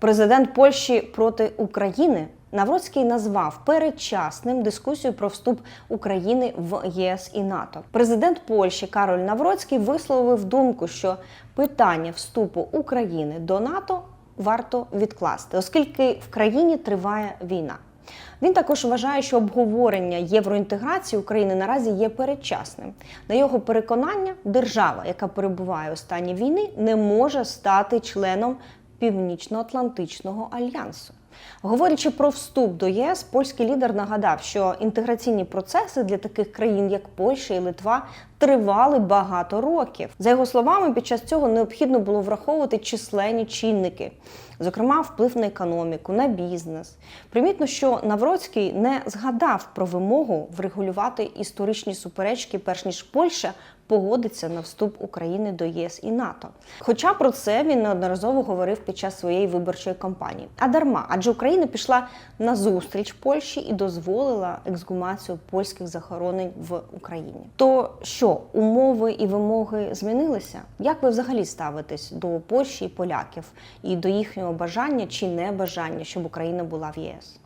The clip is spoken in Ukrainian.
Президент Польщі проти України Навроцький назвав передчасним дискусію про вступ України в ЄС і НАТО. Президент Польщі Кароль Навроцький висловив думку, що питання вступу України до НАТО варто відкласти, оскільки в країні триває війна. Він також вважає, що обговорення євроінтеграції України наразі є передчасним. На його переконання, держава, яка перебуває у стані війни, не може стати членом Північно-Атлантичного альянсу. Говорячи про вступ до ЄС, польський лідер нагадав, що інтеграційні процеси для таких країн, як Польща і Литва, тривали багато років. За його словами, під час цього необхідно було враховувати численні чинники, зокрема, вплив на економіку, на бізнес. Примітно, що Навроцький не згадав про вимогу врегулювати історичні суперечки, перш ніж Польща погодиться на вступ України до ЄС і НАТО. Хоча про це він неодноразово говорив під час своєї виборчої кампанії. А дарма, адже Україна пішла на зустріч Польщі і дозволила ексгумацію польських захоронень в Україні. То що умови і вимоги змінилися? Як ви взагалі ставитесь до Польщі і поляків і до їхнього бажання чи небажання, щоб Україна була в ЄС?